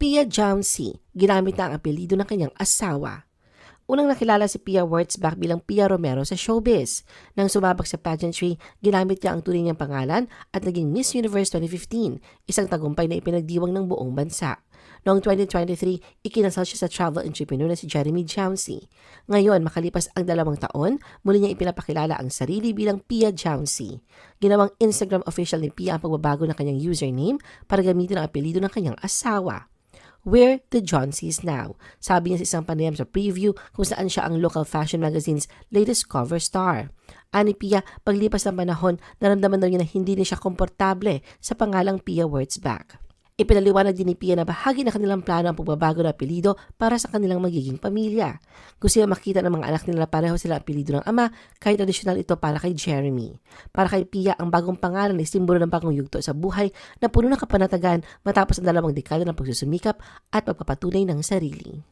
Pia Jouncy, ginamit na ang apelido ng kanyang asawa. Unang nakilala si Pia Wurtzbach bilang Pia Romero sa showbiz. Nang sumabak sa pageantry, ginamit niya ang tunay niyang pangalan at naging Miss Universe 2015, isang tagumpay na ipinagdiwang ng buong bansa. Noong 2023, ikinasal siya sa travel entrepreneur na si Jeremy Jouncy. Ngayon, makalipas ang dalawang taon, muli niya ipinapakilala ang sarili bilang Pia Jouncy. Ginawang Instagram official ni Pia ang pagbabago ng kanyang username para gamitin ang apelido ng kanyang asawa. Where the Johnsies Now. Sabi niya sa isang panayam sa preview kung saan siya ang local fashion magazine's latest cover star. Ani Pia, paglipas ng panahon, naramdaman daw niya na hindi na siya komportable sa pangalang Pia Wurtzbach. Ipinaliwanag din ni Pia na bahagi na kanilang plano ang pagbabago ng apelido para sa kanilang magiging pamilya. Gusto niya makita ng mga anak nila pareho sila apelido ng ama kahit tradisyonal ito para kay Jeremy. Para kay Pia, ang bagong pangalan ay simbolo ng bagong yugto sa buhay na puno ng kapanatagan matapos ang dalawang dekada ng pagsusumikap at pagpapatunay ng sarili.